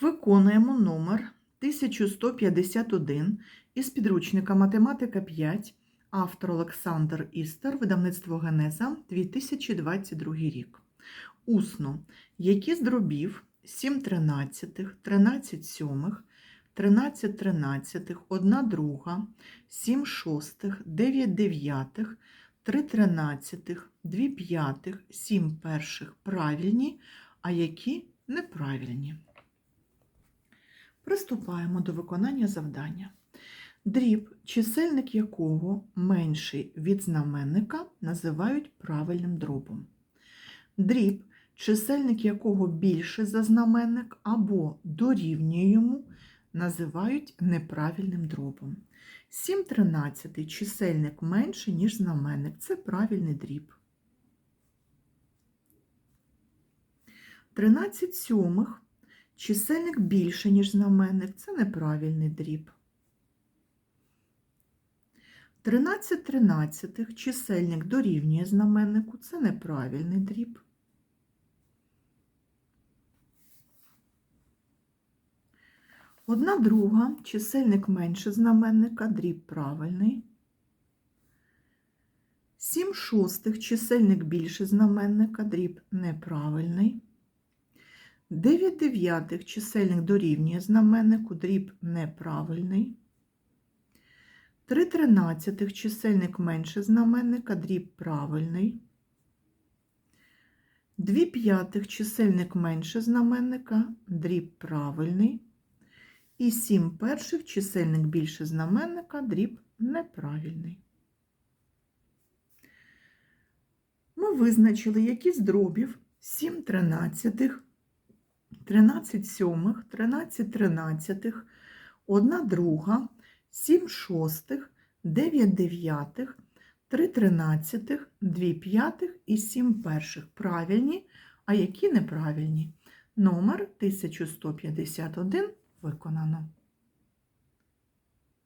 Виконуємо номер 1151 із підручника Математика 5, автор Олександр Істер, видавництво Генеза, 2022 рік. Усно. Які з дробів 7 тринадцятих, 13 сьомих, 13 тринадцятих, 1 друга, 7 шостих, 9 дев'ятих, 3 тринадцятих, 2 п'ятих, 7 перших правильні, а які неправильні. Приступаємо до виконання завдання. Дріб, чисельник якого менший від знаменника, називають правильним дробом. Дріб, чисельник якого більше за знаменник або дорівнює йому, називають неправильним дробом. 7 тринадцятий чисельник менше, ніж знаменник. Це правильний дріб. 13 сьомих чисельник більше, ніж знаменник. Це неправильний дріб. 13 тринадцятих чисельник дорівнює знаменнику. Це неправильний дріб. Одна друга, чисельник менше знаменника, дріб правильний. 7 шостих, чисельник більше знаменника, дріб неправильний. 9 дев'ятих, чисельник дорівнює знаменнику, дріб неправильний. 3 тринадцятих, чисельник менше знаменника, дріб правильний. 2 п'ятих, чисельник менше знаменника, дріб правильний. І 7 перших чисельник більше знаменника, дріб неправильний. Ми визначили, які з дробів 7 тринадцятих, 13 сьомих, 13 тринадцятих, 1 друга, 7 шостих, 9 дев'ятих, 3 тринадцятих, 2 п'ятих і 7 перших правильні, а які неправильні. Номер 1151 виконано.